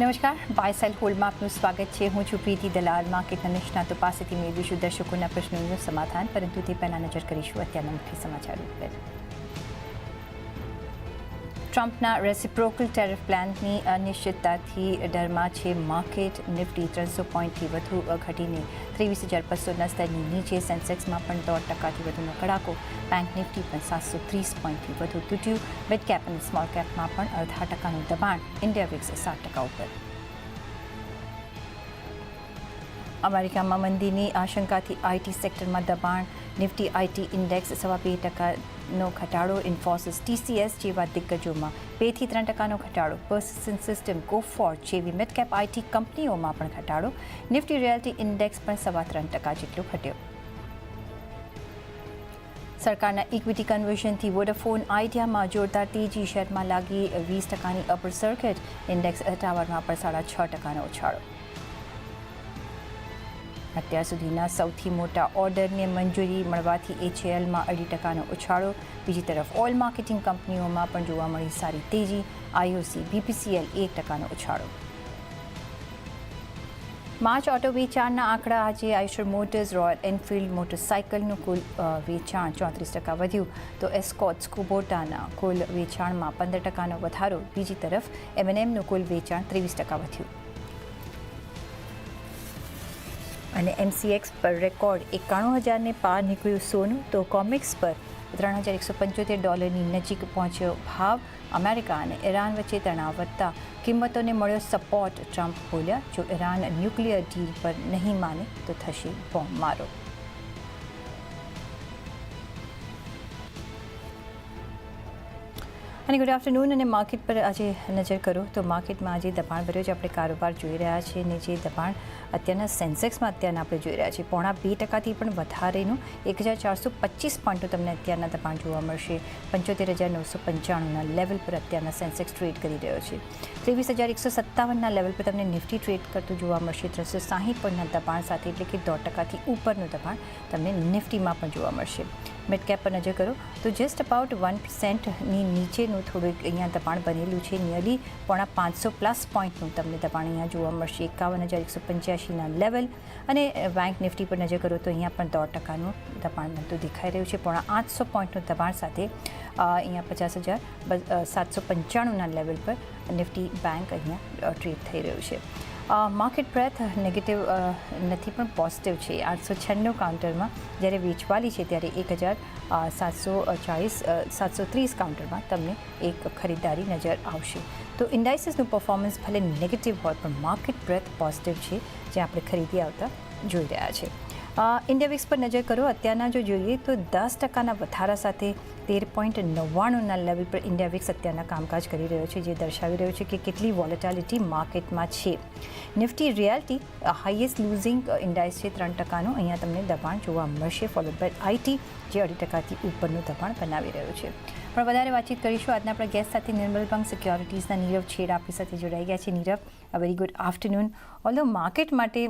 નમસ્કાર, બાયસેલ હોલમાં આપનું સ્વાગત છે. હું છું પ્રીતિ દલાલ. માર્કેટના નિષ્ણાતો પાસેથી મેળવીશું દર્શકોના પ્રશ્નોનું સમાધાન. પરંતુ તે પહેલાં નજર કરીશું અત્યારના મુખ્ય સમાચાર ઉપર. ટ્રમ્પના રેસિપ્રોકલ ટેરિફ પ્લાનની અનિશ્ચિતતાથી ડરમાં છે માર્કેટ નિફ્ટી ત્રણસો પોઈન્ટથી વધુ ઘટીને ત્રેવીસ હજાર બસોના સ્તરની નીચે સેન્સેક્સમાં પણ દોઢ ટકાથી વધુનો કડાકો બેંક નિફ્ટી પણ સાતસો ત્રીસ પોઈન્ટથી વધુ તૂટ્યું મિડ કેપ અને સ્મોલ કેપમાં પણ અડધા ટકાનું દબાણ ઇન્ડિયા વિક્સ સાત ટકા ઉપર અમેરિકામાં મંદીની આશંકાથી આઈટી સેક્ટરમાં દબાણ નિફ્ટી આઈટી ઇન્ડેક્સ સવા બે ટકાનો ઘટાડો ઇન્ફોસિસ ટીસીએસ જેવા દિગ્ગજોમાં બેથી ત્રણ ટકાનો ઘટાડો. પર્સિસ્ટન્ટ સિસ્ટમ કોફોર્ટ જેવી મિડકેપ આઈટી કંપનીઓમાં પણ ઘટાડો. નિફ્ટી રિયાલિટી ઇન્ડેક્સ પણ સવા ત્રણ ટકા જેટલો ઘટ્યો. સરકારના ઇક્વિટી કન્વર્ઝનથી વોડાફોન આઈડિયામાં જોરદાર તેજી શેરમાં લાગી વીસ ટકાની અપર સર્કિટ ઇન્ડેક્સ ટાવરમાં પણ સાડા છ ટકાનો ઉછાળો. અત્યાર સુધીના સૌથી મોટા ઓર્ડરને મંજૂરી મળવાથી એચએએલમાં અઢી ટકાનો ઉછાળો. બીજી તરફ, ઓઇલ માર્કેટિંગ કંપનીઓમાં પણ જોવા મળી સારી તેજી. આઈઓસી, બીપીસીએલ એક ટકાનો ઉછાળો. માર્ચ ઓટો વેચાણના આંકડા આજે આઈશર મોટર્સ, રોયલ એનફિલ્ડ મોટરસાઇકલનું કુલ વેચાણ ચોત્રીસ ટકા વધ્યું. તો એસ્કોટ્સ કુબોટાના કુલ વેચાણમાં પંદર ટકાનો વધારો. બીજી તરફ એમએનએમનું કુલ વેચાણ ત્રેવીસ ટકા વધ્યું. અને એમસીએક્સ પર રેકોર્ડ એકાણું હજારને પાર નીકળ્યું સોનું. તો કોમિક્સ પર ત્રણ હજાર એકસો પંચોતેર ડોલરની નજીક પહોંચ્યો ભાવ. અમેરિકા અને ઈરાન વચ્ચે તણાવ વધતા કિંમતોને મળ્યો સપોર્ટ ટ્રમ્પ બોલ્યા, જો ઈરાન ન્યુક્લિયર ડીલ પર નહીં માને, તો થશે બોમ્બ મારો. અને ગુડ આફ્ટરનૂન અને માર્કેટ પર આજે નજર કરો તો માર્કેટમાં આજે દબાણ ભર્યો છે. આપણે કારોબાર જોઈ રહ્યા છીએ અને જે દબાણ અત્યારના સેન્સેક્સમાં અત્યારના આપણે જોઈ રહ્યા છીએ. પોણા બે ટકાથી પણ વધારેનું એક હજાર ચારસો પચીસ પોઈન્ટનું તમને અત્યારના દબાણ જોવા મળશે. પંચોતેર હજાર નવસો પંચાણુંના લેવલ પર અત્યારના સેન્સેક્સ ટ્રેડ કરી રહ્યો છે. ત્રેવીસ હજાર એકસો સત્તાવનના લેવલ પર તમને નિફ્ટી ટ્રેડ કરતું જોવા મળશે. ત્રણસો સાહીઠ પોઈન્ટના દબાણ સાથે એટલે કે દોઢ ટકાથી ઉપરનું દબાણ તમને નિફ્ટીમાં પણ જોવા મળશે. મિડકેપ પર નજર કરો તો જસ્ટ અબાઉટ વન પર્સેન્ટની નીચેનું થોડુંક અહીંયા દબાણ બનેલું છે નિયરલી પોણા પાંચસો પ્લસ પોઈન્ટનું તમને દબાણ અહીંયા જોવા મળશે. એકાવન હજાર એકસો પંચ્યાસીના લેવલ અને બેંક નિફ્ટી પર નજર કરો તો અહીંયા પણ દોઢ ટકાનું દબાણ બનતું દેખાઈ રહ્યું છે. પોણા આઠસો પોઈન્ટનું દબાણ સાથે અહીંયા પચાસ હજાર સાતસો પંચાણુંના લેવલ પર નિફ્ટી બેંક અહીંયા ટ્રેડ થઈ રહ્યું છે. માર્કેટ બ્રેથ નેગેટિવ નથી, પણ પોઝિટિવ છે. આઠસો છન્નું કાઉન્ટરમાં જ્યારે વેચવાલી છે ત્યારે એક હજાર સાતસો ચાળીસ સાતસો ત્રીસ કાઉન્ટરમાં તમને એક ખરીદદારી નજર આવશે. તો ઇન્ડાઇસીસનું પરફોર્મન્સ ભલે નેગેટિવ હોય, પણ માર્કેટ બ્રેથ પોઝિટિવ છે, જે આપણે ખરીદી આવતા જોઈ રહ્યા છે. ઇન્ડિયા વિક્સ પર નજર કરો. અત્યારના જો જોઈએ તો દસ ટકાના વધારા સાથે તેર પોઈન્ટ નવ્વાણુંના લેવલ પર ઇન્ડિયા વિક્સ અત્યારના કામકાજ કરી રહ્યો છે, જે દર્શાવી રહ્યો છે કે કેટલી વોલેટાલિટી માર્કેટમાં છે. Nifty realty highest losing indices છે, ત્રણ ટકાનું. અહીંયા તમને દબાણ જોવા મળશે ફોલોડ બાય આઈટી જે અઢી ટકાથી ઉપરનું દબાણ બનાવી રહ્યું છે. પણ વધારે વાતચીત કરીશું. આજના આપણા ગેસ્ટ સાથે નિર્મલ બંગ સિક્યોરિટીઝના નીરવ છેડ આપણી સાથે જોડાઈ ગયા છે. નીરવ વેરી ગુડ આફ્ટરનૂન ઓલો માર્કેટ માટે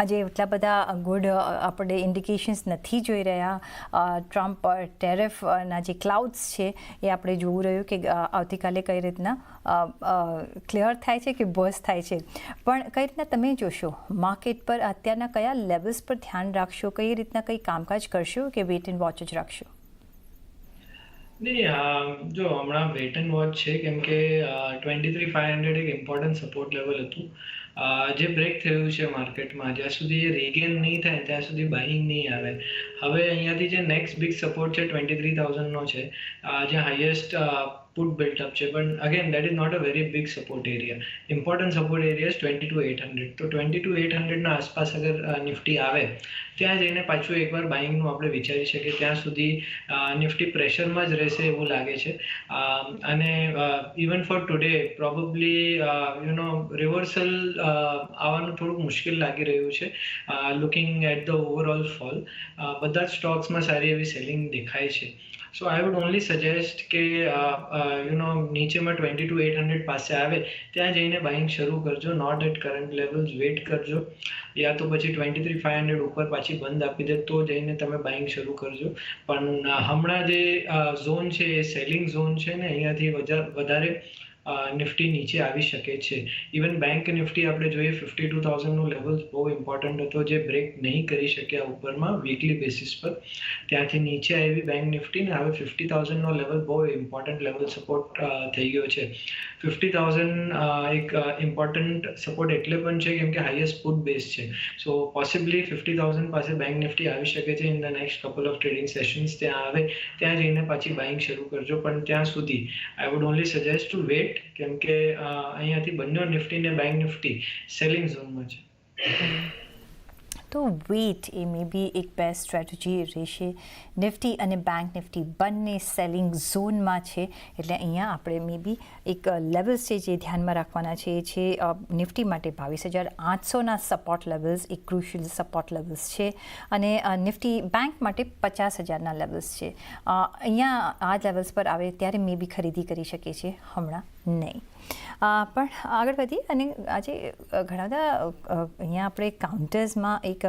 આજે એટલા બધા ગુડ આપણે ઇન્ડિકેશન્સ નથી જોઈ રહ્યા. ટ્રમ્પ ટેરિફના જે ક્લાઉડ્સ છે, એ આપણે જોવું રહ્યું કે આવતીકાલે કઈ રીતના ક્લિયર થાય છે કે બસ થાય છે. પણ કઈ રીતના તમે જોશો? માર્કેટ પર અત્યારના કયા લેવલ્સ પર ધ્યાન રાખશો? કઈ રીતના કંઈ કામકાજ કરશો કે વેટ એન્ડ વોચ જ રાખશો? જો હમણાં વેટ એન્ડ વોચ છે, કેમ કે ટ્વેન્ટી થ્રી ફાઈવ હંડ્રેડ એક ઇમ્પોર્ટન્ટ સપોર્ટ લેવલ હતું. જે બ્રેક થયું છે માર્કેટમાં, જ્યાં સુધી એ રીગેન નહીં થાય, ત્યાં સુધી બાઇંગ નહીં આવે. હવે અહીંયાથી જે નેક્સ્ટ બિગ સપોર્ટ છે ટ્વેન્ટી થ્રી થાઉઝન્ડનો છે જે હાઈએસ્ટ પુટ built છે પણ again again, that not a very big support area area. Support support area eight hundred તો ટ્વેન્ટી ટુ એટ હંડ્રેડના આસપાસ અગર નિફ્ટી આવે, ત્યાં જઈને પાછું એકવાર બાઇંગનું આપણે વિચારી શકીએ. ત્યાં સુધી નિફ્ટી પ્રેશરમાં જ રહેશે એવું લાગે છે. અને even for today probably you know reversal આવવાનું થોડુંક મુશ્કેલ લાગી રહ્યું છે. Looking at the overall fall બધા જ સ્ટોક્સમાં સારી એવી સેલિંગ દેખાય છે. So I would only suggest કે યુ નો નીચેમાં ટ્વેન્ટી ટુ એટ હંડ્રેડ પાસે આવે, ત્યાં જઈને બાઇંગ શરૂ કરજો not at current levels wait કરજો. યા તો પછી ટ્વેન્ટી થ્રી ફાઇવ હંડ્રેડ ઉપર પાછી બંધ આપી દે, તો જઈને તમે બાઇંગ શરૂ કરજો. પણ હમણાં જે ઝોન છે, એ સેલિંગ ઝોન છે ને, અહીંયાથી વધારે નિફ્ટી નીચે આવી શકે છે. ઇવન બેંક નિફ્ટી આપણે જોઈએ ફિફ્ટી ટુ થાઉઝન્ડનું લેવલ બહુ ઇમ્પોર્ટન્ટ હતો, જે બ્રેક નહીં કરી શક્યા ઉપરમાં વીકલી બેસિસ પર. ત્યાંથી નીચે આવી બેંક નિફ્ટી ને હવે ફિફ્ટી થાઉઝન્ડનો લેવલ બહુ ઇમ્પોર્ટન્ટ લેવલ સપોર્ટ થઈ ગયો છે. ફિફ્ટી થાઉઝન્ડ એક ઇમ્પોર્ટન્ટ સપોર્ટ એટલે પણ છે કેમ કે હાઈએસ્ટ પુટ બેઝ છે. સો પોસિબલી ફિફ્ટી થાઉઝન્ડ પાસે બેંક નિફ્ટી આવી શકે છે in the next couple of trading sessions ત્યાં આવે, ત્યાં જઈને પાછી બાઇંગ શરૂ કરજો. પણ ત્યાં સુધી I would only suggest to wait કેમ કે અહીંયાથી બંને નિફ્ટી ને બેંક નિફ્ટી સેલિંગ ઝોનમાં છે. તો વેઇટ એ મે બી એક બેસ્ટ સ્ટ્રેટેજી રહેશે. નિફ્ટી અને બેંક નિફ્ટી બંને સેલિંગ ઝોનમાં છે. એટલે અહીંયા આપણે મે બી એક લેવલ્સ છે જે ધ્યાનમાં રાખવાના છે. એ છે નિફ્ટી માટે બાવીસ હજાર આઠસોના સપોર્ટ લેવલ્સ એક ક્રુશિયલ સપોર્ટ લેવલ્સ છે. અને નિફ્ટી બેંક માટે પચાસ હજારના લેવલ્સ છે. અહીંયા આ લેવલ્સ પર આવે ત્યારે મે બી ખરીદી કરી શકીએ છીએ હમણાં. નહીં. પણ આગળ વધી અને આજે ઘણા બધા અહીંયા આપણે કાઉન્ટર્સમાં એક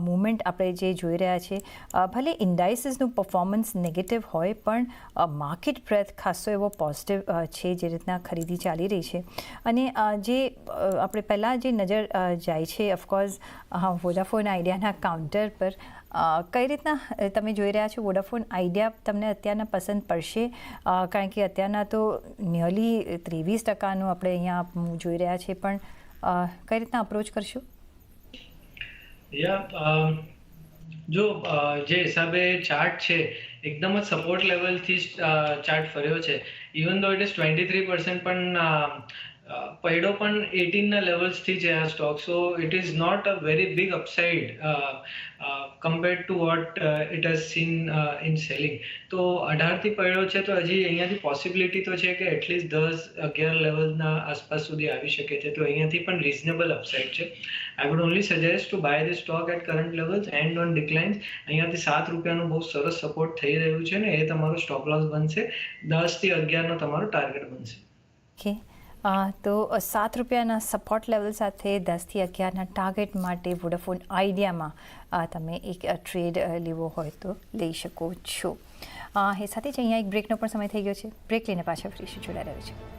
મુવમેન્ટ આપણે જે જોઈ રહ્યા છે ભલે ઇન્ડાઇસીસનું પરફોર્મન્સ નેગેટિવ હોય, પણ માર્કેટ બ્રેથ ખાસો એવો પોઝિટિવ છે જે રીતના ખરીદી ચાલી રહી છે. અને જે આપણે પહેલાં જે નજર જાય છે ઓફકોર્સ વોડાફોન આઈડિયાના કાઉન્ટર પર કઈ રીતના તમે જોઈ રહ્યા છો વોડાફોન આઈડિયા તમને અત્યારના પસંદ પડશે? કારણ કે અત્યારના તો નિયરલી ત્રેવીસ ટકાનું આપણે અહીંયા જોઈ રહ્યા છે. પણ કઈ રીતના અપ્રોચ કરશો? જો જે હિસાબે ચાર્ટ છે, એકદમ જ સપોર્ટ લેવલથી ચાર્ટ ફર્યો છે. Even though it is twenty three percent પણ અ, પણ એટીનના લેવલ્સથી છે આ stock so it is not a very big upside compared to what it has seen in selling તો અઢારથી પૈડો છે તો હજી અહીંયાથી પોસિબિલિટી તો છે કે એટલીસ્ટ દસ અગિયાર લેવલના આસપાસ સુધી આવી શકે છે. તો અહીંયાથી પણ રિઝનેબલ અપસાઇડ છે. I would only suggest to buy the stock at current levels and on declines અહીંયાથી સાત રૂપિયાનું બહુ સરસ સપોર્ટ થઈ રહ્યું છે ને એ તમારું સ્ટોપ લોસ બનશે. દસથી અગિયારનો તમારો ટાર્ગેટ બનશે. ઓકે તો સાત રૂપિયાના સપોર્ટ લેવલ સાથે દસથી અગિયારના ટાર્ગેટ માટે વોડાફોન આઈડિયામાં તમે એક ટ્રેડ લેવો હોય તો લઈ શકો છો. એ સાથે જ અહીંયા એક બ્રેકનો પણ સમય થઈ ગયો છે. બ્રેક લઈને પાછા ફરીશું જોડાઈ રહ્યો છે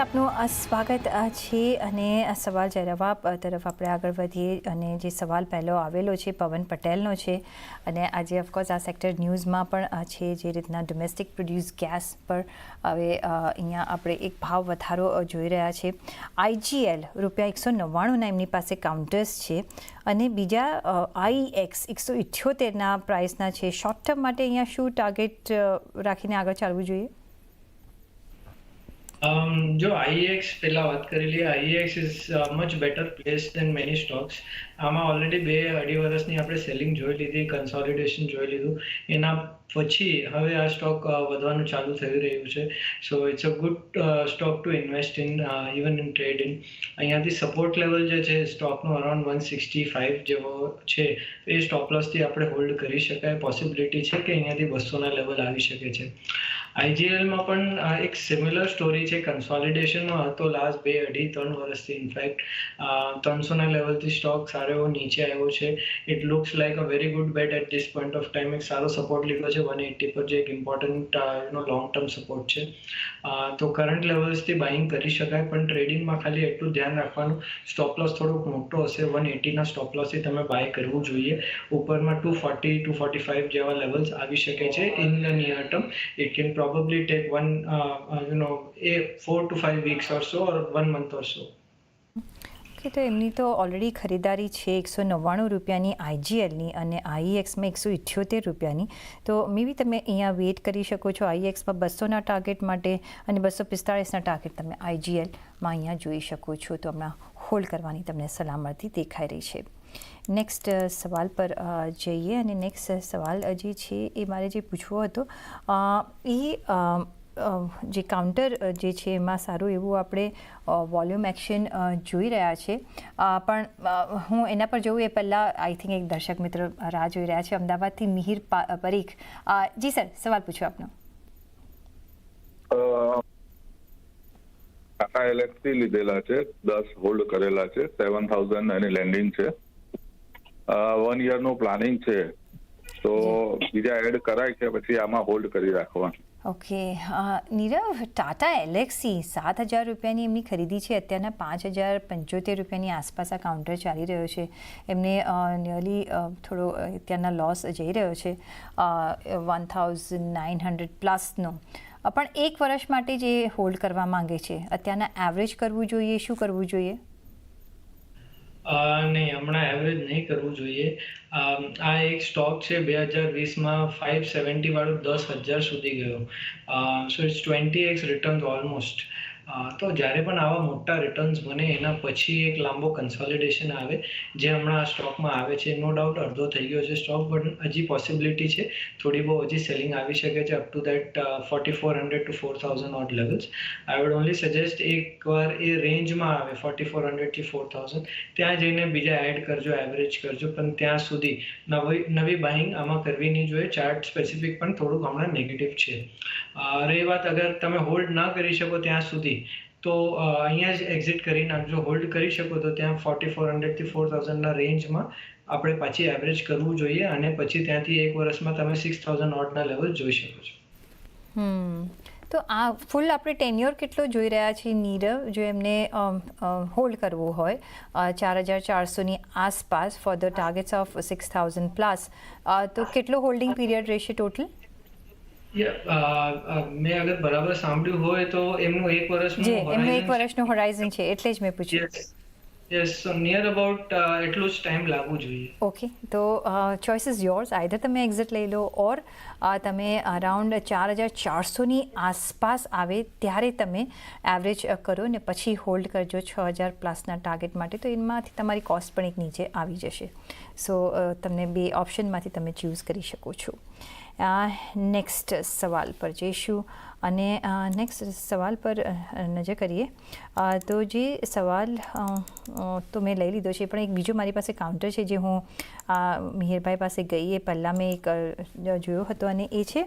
છે આપનું સ્વાગત છે અને સવાલ જવાબ તરફ આપણે આગળ વધીએ અને જે સવાલ પહેલો આવેલો છે, પવન પટેલનો છે અને આજે ઓફકોર્સ આ સેક્ટર ન્યૂઝમાં પણ છે જે રીતના ડોમેસ્ટિક પ્રોડ્યુસ ગેસ પર હવે અહીંયા આપણે એક ભાવ વધારો જોઈ રહ્યા છે. આઈજીએલ રૂપિયા એકસો નવ્વાણુંના એમની પાસે કાઉન્ટર્સ છે અને બીજા આઈએક્સ એકસો ઇઠ્યોતેરના પ્રાઇસના છે. શોર્ટ ટર્મ માટે અહીંયા શું ટાર્ગેટ રાખીને આગળ ચાલવું જોઈએ? Um, જો IEX પહેલા વાત કરી લઈએ IEX is much better place than many stocks આમાં ઓલરેડી બે અઢી વર્ષની આપણે સેલિંગ જોઈ લીધી કન્સોલિડેશન જોઈ લીધું. એના પછી હવે આ સ્ટોક વધવાનું ચાલુ થઈ રહ્યું છે. So it's a good stock to invest in even in trade in અહીંયાથી સપોર્ટ લેવલ જે છે સ્ટોકનો અરાઉન્ડ વન સિક્સટી ફાઇવ જેવો છે. એ સ્ટોપ લોસથી આપણે હોલ્ડ કરી શકાય. પોસિબિલિટી છે કે અહીંયાથી બસોના લેવલ આવી શકે છે. આઈજીએલમાં પણ એક સિમિલર સ્ટોરી છે. કન્સોલિડેશનમાં હતો લાસ્ટ બે અઢી ત્રણ વર્ષથી. ઇનફેક્ટ ત્રણસોના લેવલથી સ્ટોક સારો એવો નીચે આવ્યો છે. It looks like a very good bet at this point of time એક સારો સપોર્ટ લીધો છે. વન એટી પર જે એક ઇમ્પોર્ટન્ટ એનો લોંગ ટર્મ સપોર્ટ છે તો કરંટ લેવલ્સથી બાઇંગ કરી શકાય, પણ ટ્રેડિંગમાં ખાલી એટલું ધ્યાન રાખવાનું સ્ટોપ લોસ થોડોક મોટો હશે. વન એટીના સ્ટોપ લોસથી તમે બાય કરવું જોઈએ. ઉપરમાં two forty two forty five જેવા લેવલ્સ આવી શકે છે. In the near term it can probably one, uh, you know, a four to five weeks or so, or one month or so. Okay તો એમની તો already ખરીદારી છે એકસો નવ્વાણું રૂપિયાની આઈજીએલની અને આઈએક્સમાં એકસો ઇઠ્યોતેર રૂપિયાની. તો મે બી તમે અહીંયા વેઇટ કરી શકો છો આઈએક્સમાં બસોના ટાર્ગેટ માટે અને બસો પિસ્તાળીસના ટાર્ગેટ તમે આઈજીએલમાં અહીંયા જોઈ શકો છો. તો હમણાં હોલ્ડ કરવાની તમને સલામતી દેખાઈ રહી છે. નેક્સ્ટ સવાલ પર જઈએ અને નેક્સ્ટ સવાલ જે છે એ મારે જે પૂછવો હતો એ જે કાઉન્ટર જે છે એમાં સારું એવું આપણે વોલ્યુમ એક્શન જોઈ રહ્યા છે પણ હું એના પર જોઉં એ પહેલાં આઈ થિંક એક દર્શક મિત્ર રાહ જોઈ રહ્યા છે અમદાવાદથી મિહિર પરીખ જી સર સવાલ પૂછો આપનો ટાટા એલેક્સી લીધેલા છે દસ હોલ્ડ કરેલા છે સેવન થાઉઝન્ડ એની લેન્ડિંગ છે વન યરનું પ્લાનિંગ છે. તો બીજા એડ કરાય કે પછી આમાં હોલ્ડ કરી રાખવા ઓકે. નીરવ, ટાટા એલેક્સી સાત હજાર રૂપિયાની એમની ખરીદી છે. અત્યારના પાંચ હજાર પંચોતેર રૂપિયાની આસપાસ આ કાઉન્ટર ચાલી રહ્યો છે. એમને નિયરલી થોડો અત્યારના લોસ જઈ રહ્યો છે. વન થાઉઝન્ડ નાઇન હંડ્રેડ પ્લસનો પણ એક વર્ષ માટે જે હોલ્ડ કરવા માંગે છે, અત્યારના એવરેજ કરવું જોઈએ, શું કરવું જોઈએ? નહીં હમણાં એવરેજ નહીં કરવું જોઈએ. આ એક સ્ટોક છે બે હજાર વીસમાં ફાઇવ સેવન્ટી વાળું દસ હજાર સુધી ગયો. So it's twenty x return almost તો જ્યારે પણ આવા મોટા રિટર્ન્સ બને, એના પછી એક લાંબો કન્સોલિડેશન આવે, જે હમણાં સ્ટોકમાં આવે છે. નો ડાઉટ અડધો થઈ ગયો છે સ્ટોક પણ હજી પોસિબિલિટી છે. થોડી બહુ હજી સેલિંગ આવી શકે છે up to that forty four hundred to four thousand odd levels I would only suggest એકવાર એ રેન્જમાં આવે ફોર્ટી ફોર હંડ્રેડથી ફોર થાઉઝન્ડ ત્યાં જઈને બીજા એડ કરજો એવરેજ કરજો, પણ ત્યાં સુધી નવી નવી બાઇંગ આમાં કરવી નહીં જોઈએ. ચાર્ટ સ્પેસિફિક પણ થોડુંક હમણાં નેગેટિવ છે. રહી વાત અગર તમે હોલ્ડ ના કરી શકો ત્યાં સુધી, તો અહીંયા જ એક્ઝિટ કરી નાખજો હોલ્ડ કરી શકો તો ત્યાં ફોર્ટી ફોર હંડ્રેડથી ફોર થાઉઝન્ડના રેન્જમાં આપણે પાછી એવરેજ કરવું જોઈએ અને પછી ત્યાંથી એક વર્ષમાં તમે સિક્સ થાઉઝન્ડ ઓટના લેવલ જોઈ શકો છો. તો આ ફૂલ આપણે ટેન્યોર કેટલો જોઈ રહ્યા છીએ નીરવ? જો એમને હોલ્ડ કરવું હોય ચાર હજાર ચારસોની આસપાસ for the targets of six thousand plus તો કેટલો હોલ્ડિંગ પીરિયડ રહેશે ટોટલ મેં અગર બરાબર સાંભળ્યું હોય તો એમનું એક વર્ષનું એમનું એક વર્ષનું હોરાઇઝન છે એટલે જ મેં પૂછ્યું. Yes near so near about uh, એટલું જ ટાઈમ લાગવું જોઈએ. ઓકે તો ચોઇસ ઇઝ યોર્સ આઈધર તમે એક્ઝિટ લઈ લો ઓર તમે અરાઉન્ડ ચાર હજાર ચારસોની આસપાસ આવે ત્યારે તમે એવરેજ કરો ને પછી હોલ્ડ કરજો છ હજાર પ્લસના ટાર્ગેટ માટે. તો એમાંથી તમારી કોસ્ટ પણ એક નીચે આવી જશે. સો તમને બે ઓપ્શનમાંથી તમે ચૂઝ કરી શકો છો. નેક્સ્ટ સવાલ પર જઈશું અને નેક્સ્ટ સવાલ પર નજર કરીએ. તો જે સવાલ તો મેં લઈ લીધો છે, પણ એક બીજો મારી પાસે કાઉન્ટર છે જે હું મિહિરભાઈ પાસે ગઈ એ પહેલાં મેં એક જોયો હતો અને એ છે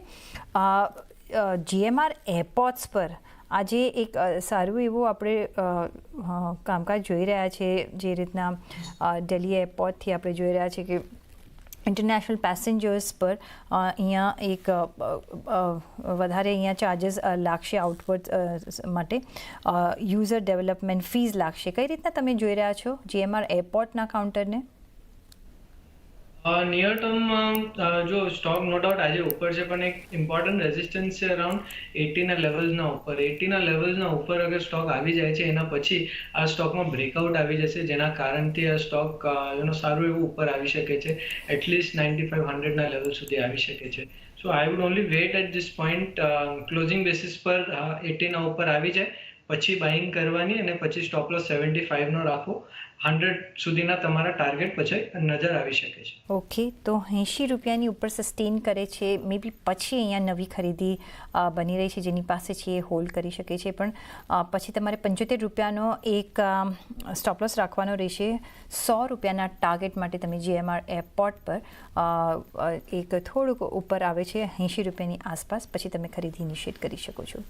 જીએમઆર એરપોર્ટ્સ પર આજે એક સારું એવું આપણે કામકાજ જોઈ રહ્યા છે, જે રીતના દિલ્હી એરપોર્ટથી આપણે જોઈ રહ્યા છીએ કે ઇન્ટરનેશનલ પેસેન્જર્સ પર અહીંયા એક વધારે અહીંયા ચાર્જિસ લાગશે આઉટવર્ડ માટે. યુઝર ડેવલપમેન્ટ ફીઝ લાગશે. કઈ રીતના તમે જોઈ રહ્યા છો જીએમઆર એરપોર્ટના કાઉન્ટરને નિયર ટર્મમાં જો સ્ટોક નો ડાઉટ આજે ઉપર છે, પણ એક ઇમ્પોર્ટન્ટ રેઝિસ્ટન્સ છે અરાઉન્ડ એટીના લેવલ્સના ઉપર. એટીના લેવલ્સના ઉપર અગર સ્ટોક આવી જાય છે, એના પછી આ સ્ટોકમાં બ્રેકઆઉટ આવી જશે, જેના કારણથી આ સ્ટોક એનો સારું એવું ઉપર આવી શકે છે. એટલીસ્ટ નાઇન્ટી ફાઇવ હંડ્રેડના લેવલ સુધી આવી શકે છે. So I would only wait at this point closing basis પર એટીના ઉપર આવી જાય, પછી બાઇંગ કરવાની અને પછી સ્ટોપ લોસ સેવન્ટી ફાઇવનો રાખો હંડ્રેડ સુધીના તમારા ટાર્ગેટ પછી નજર આવી શકે છે. ઓકે, તો એંશી રૂપિયાની ઉપર સસ્ટેન કરે છે મે બી પછી અહીંયા નવી ખરીદી બની રહી છે, જેની પાસે છે એ હોલ્ડ કરી શકે છે. પણ પછી તમારે પંચોતેર રૂપિયાનો એક સ્ટોપલોસ રાખવાનો રહેશે. સો રૂપિયાના ટાર્ગેટ માટે તમે જીએમઆર એરપોર્ટ પર એક થોડુંક ઉપર આવે છે, એંશી રૂપિયાની આસપાસ, પછી તમે ખરીદી ઇનિશિએટ કરી શકો છો.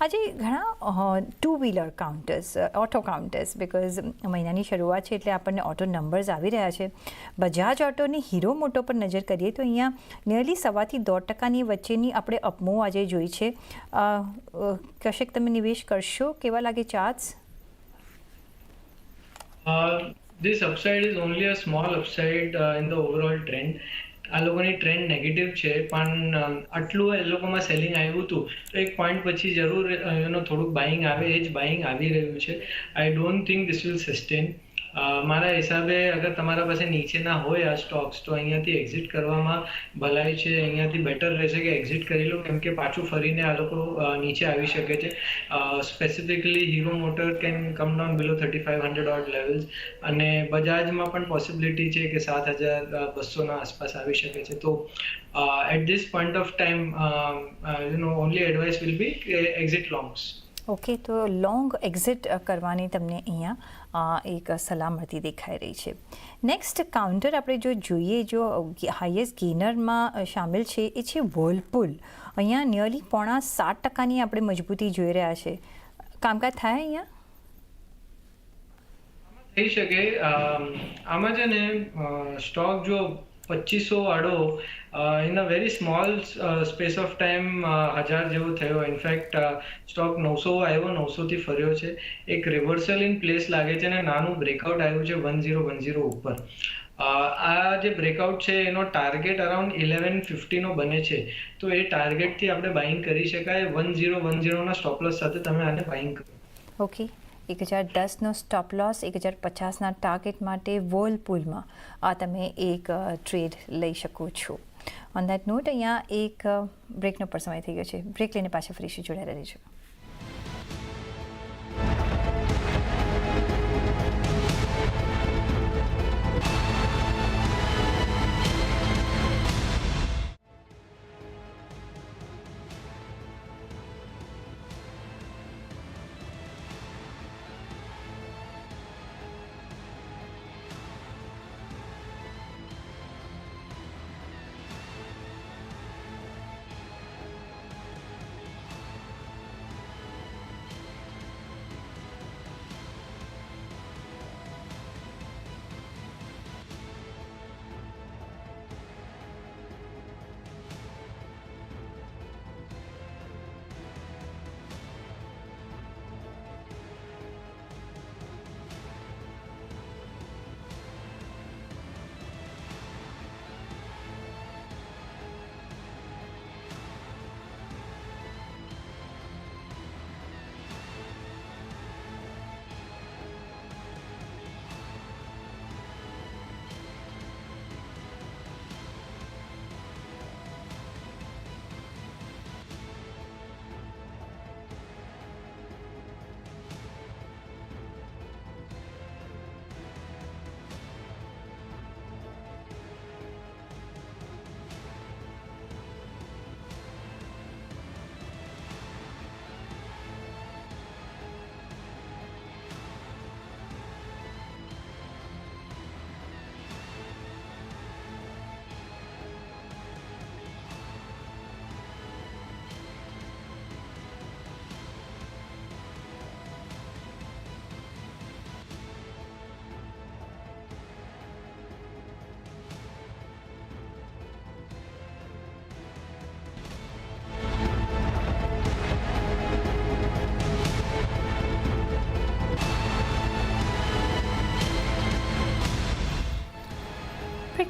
આજે ઘણા two wheeler counters auto counters because મહિનાની શરૂઆત છે એટલે આપણને ઓટો નંબર્સ આવી રહ્યા છે. બજાજ ઓટોની હીરો મોટો પર નજર કરીએ તો અહીંયા નિયરલી સવાથી દોઢ ટકાની વચ્ચેની આપણે અપમો આજે જોઈ છે. અ, અ, કશેક તમે નિવેશ કરશો? કેવા લાગે Uh, this upside is only a small upside in the overall trend. આ લોકોની ટ્રેન્ડ નેગેટિવ છે પણ આટલું એ લોકોમાં સેલિંગ આવ્યું હતું તો એક પોઈન્ટ પછી જરૂર એનો થોડુંક બાઇંગ આવે એ જ બાઇંગ આવી રહ્યું છે. I don't think this will sustain મારા હિસાબે અગર તમારા પાસે નીચેના હોય આ સ્ટોક્સ, તો અહીંયાથી એક્ઝિટ કરવામાં ભલાઈ છે, અહીંયાથી બેટર રહેશે કે એક્ઝિટ કરી લો, કેમ કે પાછું ફરીને આ લોકો નીચે આવી શકે છે. Specifically Hero motor can come down below thirty five hundred odd levels અને બજાજમાં પણ પોસિબિલિટી છે કે સાત હજાર બસોના આસપાસ આવી શકે છે. તો at this point of time you know only advice will be exit longs okay, તો લોંગ એક્ઝિટ કરવાની તમને અહીંયા એક સલાહ મળતી દેખાઈ રહી છે. નેક્સ્ટ કાઉન્ટર આપણે જો જોઈએ, જો હાઈએસ્ટ ગેનરમાં સામેલ છે, એ છે વર્લપુલ અહીંયા નિયરલી પોણા સાત ટકાની આપણે મજબૂતી જોઈ રહ્યા છે. કામકાજ થાય અહીંયા? થઈ શકે. આમાં છે ને સ્ટોક જો પચીસો વાળો in a very small space of time હજાર જેવો થયો. ઇનફેક્ટ સ્ટોક નવસો આવ્યો, નવસોથી ફર્યો છે. એક રિવર્સલ ઇન પ્લેસ લાગે છે અને નાનું બ્રેકઆઉટ આવ્યું છે વન ઝીરો વન ઝીરો ઉપર. આ જે બ્રેકઆઉટ છે, એનો ટાર્ગેટ અરાઉન્ડ ઇલેવન ફિફ્ટીનો બને છે. તો એ ટાર્ગેટથી આપણે બાઇંગ કરી શકાય. વન ઝીરો વન ઝીરોના સ્ટોપલસ સાથે તમે આને બાઇંગ કરો. ઓકે એક હજાર દસનો સ્ટોપ લોસ એક હજાર પચાસના ટાર્ગેટ માટે વર્લપુલમાં આ તમે એક ટ્રેડ લઈ શકો છો. ઓન દેટ નોટ અહીંયા એક બ્રેકનો પણ સમય થઈ ગયો છે. બ્રેક લઈને પાછા ફરીશું જોડાયેલા રહેજો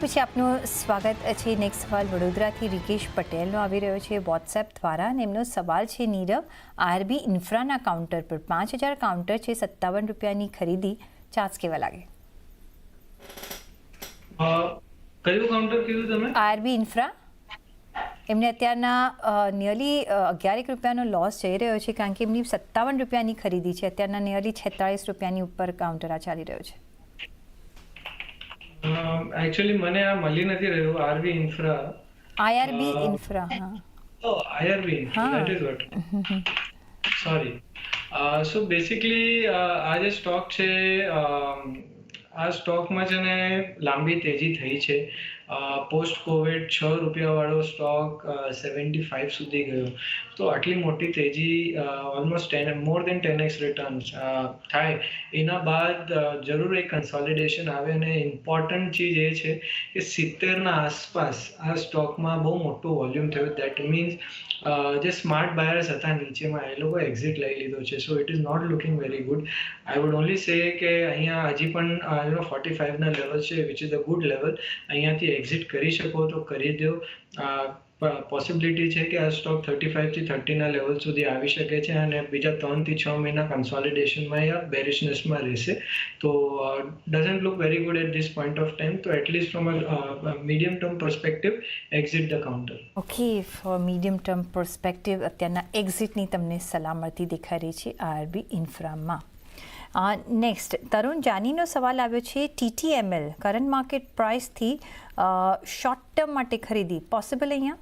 પછી આપનું સ્વાગત છે નેક્સ્ટ સવાલ. વડોદરાથી રિકેશ પટેલનો આવી રહ્યો છે વોટ્સએપ દ્વારા અને એમનો સવાલ છે નીરવ આરબી ઇન્ફ્રાના કાઉન્ટર પર પાંચ હજાર કાઉન્ટર છે સત્તાવન રૂપિયાની ખરીદી. ચાર્જ કેવા લાગે? કયું કાઉન્ટર કીધું તમે? આરબી ઇન્ફ્રા. એમને અત્યારના નિયરલી અગિયારેક રૂપિયાનો લોસ જઈ રહ્યો છે કારણ કે એમની સત્તાવન રૂપિયાની ખરીદી છે. અત્યારના નિયરલી છેતાળીસ રૂપિયાની ઉપર કાઉન્ટર આ ચાલી રહ્યો છે. એકચ્યુઅલી મને આ મળી નથી રહ્યું આરબી ઇન્ફ્રા આઈઆરબી ઇન્ફ્રા હા. ઓ IRB that is what sorry so basically આ જે સ્ટોક છે આ સ્ટોકમાં છે ને લાંબી તેજી થઈ છે. પોસ્ટ કોવિડ છ રૂપિયાવાળો સ્ટોક સેવન્ટી ફાઇવ સુધી ગયો. તો આટલી મોટી તેજી almost ten more than ten x return થાય. એના બાદ જરૂર એક કન્સોલિડેશન આવે અને ઇમ્પોર્ટન્ટ ચીજ એ છે કે સિત્તેરના આસપાસ આ સ્ટોકમાં બહુ મોટું વોલ્યુમ થયું. દેટ મીન્સ જે સ્માર્ટ બાયર્સ હતા નીચેમાં, એ લોકો એક્ઝિટ લઈ લીધો છે. So it is not looking very good I would only say કે અહીંયા હજી પણ એનો ફોર્ટી ફાઇવના લેવલ છે which is a good level અહીંયાથી એક્ઝિટ કરી શકો તો કરી દો. પોસિબિલિટી છે કે આ સ્ટોક થર્ટી ફાઇવથી થર્ટીના લેવલ સુધી આવી શકે છે અને બીજા ત્રણથી છ મહિના કન્સોલિડેશનમાં યા બેરિશનેસમાં રહેશે. તો doesn't look very good at this point of time તો at least from a medium term perspective exit the counter okay for medium term perspective અત્યારના એક્ઝિટની તમને સલામતી દેખાઈ રહી છે આરબી ઇન્ફ્રામાં નેક્સ્ટ તરુણ જાનીનો સવાલ આવ્યો છે ટીટીએમએલ કરંટ માર્કેટ પ્રાઇસથી શોર્ટ ટર્મ માટે ખરીદી પોસિબલ અહીંયા?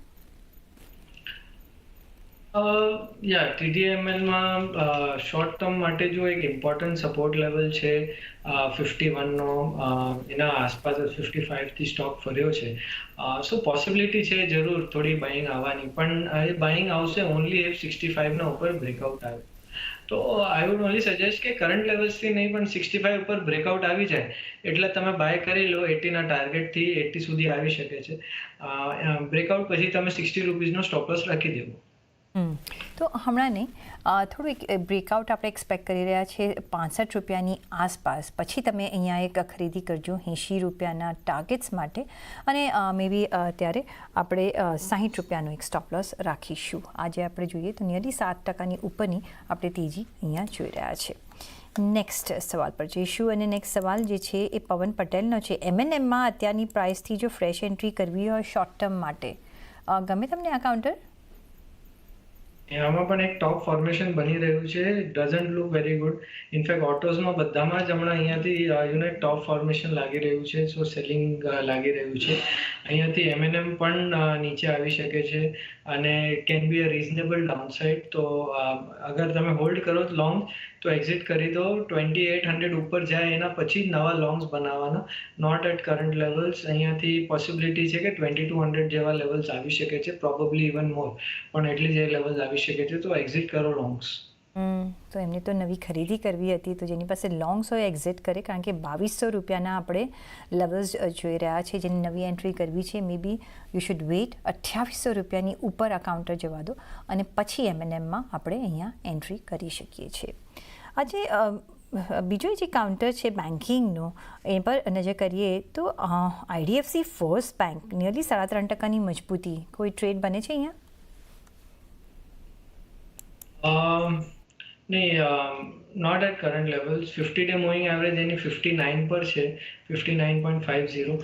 યા ટીડીએમએલમાં શોર્ટ ટર્મ માટે જો એક ઇમ્પોર્ટન્ટ સપોર્ટ લેવલ છે ફિફ્ટી વનનો એના આસપાસ ફિફ્ટી ફાઇવથી સ્ટોક ફર્યો છે. સો પોસિબિલિટી છે, જરૂર થોડી બાઇંગ આવવાની, પણ એ બાઇંગ આવશે ઓનલી એફ સિક્સટી ફાઇવના ઉપર બ્રેકઆઉટ આવે. તો આઈ વુડ ઓનલી સજેસ્ટ કે કરંટ લેવલ્સથી નહીં, પણ સિક્સટી ફાઇવ ઉપર બ્રેકઆઉટ આવી જાય એટલે તમે બાય કરી લો એટીના ટાર્ગેટથી એટી સુધી આવી શકે છે બ્રેકઆઉટ પછી તમે સિક્સટી રૂપીઝનો સ્ટોપલોસ રાખી દેવો. તો હમણાં નહીં થોડું એક બ્રેકઆઉટ આપણે એક્સપેક્ટ કરી રહ્યા છીએ પાંસઠ રૂપિયાની આસપાસ. પછી તમે અહીંયા એક ખરીદી કરજો એંશી રૂપિયાના ટાર્ગેટ્સ માટે. અને મે બી ત્યારે આપણે સાહીઠ રૂપિયાનો એક સ્ટોપ લોસ રાખીશું. આજે આપણે જોઈએ તો નિયરલી સાત ટકાની ઉપરની આપણે તેજી અહીંયા જોઈ રહ્યા છે. નેક્સ્ટ સવાલ પર જઈશું અને નેક્સ્ટ સવાલ જે છે એ પવન પટેલનો છે. એમએનએમમાં અત્યારની પ્રાઇસથી જો ફ્રેશ એન્ટ્રી કરવી હોય શોર્ટ ટર્મ માટે ગમે તમને આ કાઉન્ટર આમાં પણ એક ટોપ ફોર્મેશન બની રહ્યું છે. Doesn't look very good in fact ઓટોઝમાં બધામાં જ હમણાં અહીંયાથી યુનિટ ટોપ ફોર્મેશન લાગી રહ્યું છે. સો સેલિંગ લાગી રહ્યું છે. અહીંયાથી એમએનએમ પણ નીચે આવી શકે છે. અને can be a reasonable downside તો અગર તમે હોલ્ડ કરો લોંગ તો એક્ઝિટ કરી દો. ટ્વેન્ટી એટ હંડ્રેડ ઉપર જાય એના પછી નવા લોંગ્સ બનાવવાના. નોટ એટ કરંટ લેવલ્સ અહીંયાથી પોસિબિલિટી છે કે ટ્વેન્ટી ટુ હંડ્રેડ જેવા લેવલ્સ આવી શકે છે. પ્રોબેબલી ઇવન મોર પણ એટલી જે લેવલ્સ આવી શકે છે. તો એક્ઝિટ કરો લોંગ્સ તો એમને તો નવી ખરીદી કરવી હતી. તો જેની પાસે લોંગ્સ હોય એક્ઝિટ કરે. કારણ કે બાવીસો રૂપિયાના આપણે લેવલ્સ જોઈ રહ્યા છે. જેની નવી એન્ટ્રી કરવી છે maybe you should wait અઠ્યાવીસો રૂપિયાની ઉપર અકાઉન્ટર જવા દો. અને પછી એમએનએમમાં આપણે અહીંયા એન્ટ્રી કરી શકીએ છીએ. આજે બીજો જે કાઉન્ટર છે બેન્કિંગનો એ પર નજર કરીએ તો આઈડીએફસી ફર્સ્ટ બેંક નિયરલી સાડા ત્રણ ટકાની મજબૂતી. કોઈ ટ્રેડ બને છે અહીંયા? નહીં not at current levels fifty day moving average any fifty nine પર છે fifty nine point five zero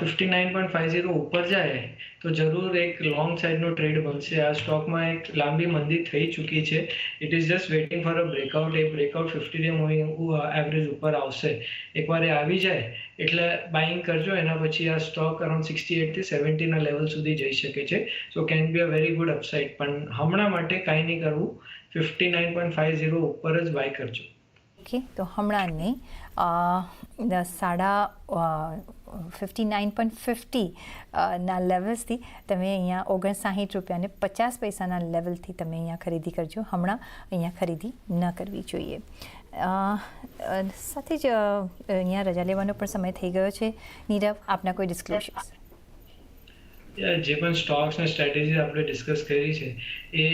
fifty nine point five zero ઉપર જાય તો જરૂર એક લોંગ સાઇડનો ટ્રેડ બનશે. આ સ્ટોકમાં એક લાંબી મંદી થઈ ચૂકી છે. It is just waiting for a breakout A breakout fifty day moving average ઉપર આવશે. એકવાર એ આવી જાય, એટલે બાઇંગ કરજો. એના પછી આ સ્ટોક અરાઉન્ડ સિક્સટી એટથી સેવન્ટીના લેવલ સુધી જઈ શકે છે. So can be a very good upside પણ હમણાં માટે કાંઈ નહીં કરવું. Fifty nine point five zero ઉપર જ બાય કરજો. ઓકે તો હમણાં નહીં. સાડા ફિફ્ટી નાઇન પોઈન્ટ ફિફ્ટી ના લેવલ્સથી તમે અહીંયા ઓગણસાઠ રૂપિયાને પચાસ પૈસાના લેવલથી તમે અહીંયા ખરીદી કરજો. હમણાં અહીંયા ખરીદી ન કરવી જોઈએ. સાથે જ અહીંયા રજા લેવાનો પણ સમય થઈ ગયો છે. નીરવ આપના કોઈ ડિસ્ક્લોઝર્સ યા, જે પણ સ્ટોક્સ અને સ્ટ્રેટેજી આપણે ડિસ્કસ કરી છે, એ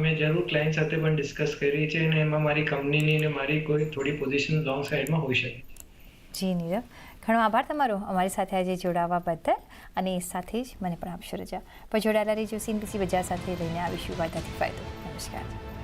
મેં જરૂર ક્લાયન્ટ સાથે પણ ડિસ્કસ કરી છે અને એમાં મારી કંપનીની અને મારી કોઈ થોડી પોઝિશન લોંગ સાઈડમાં હોઈ શકે જી, નીરવ. ઘણો આભાર તમારો અમારી સાથે આજે જોડાવા બદલ અને એ સાથે જ મને પણ આપશો રજા. પણ જોડાયેલા રહીજો સીનબીસી બજાર સાથે લઈને આવીશું. વાર્તાથી ફાયદો. નમસ્કાર.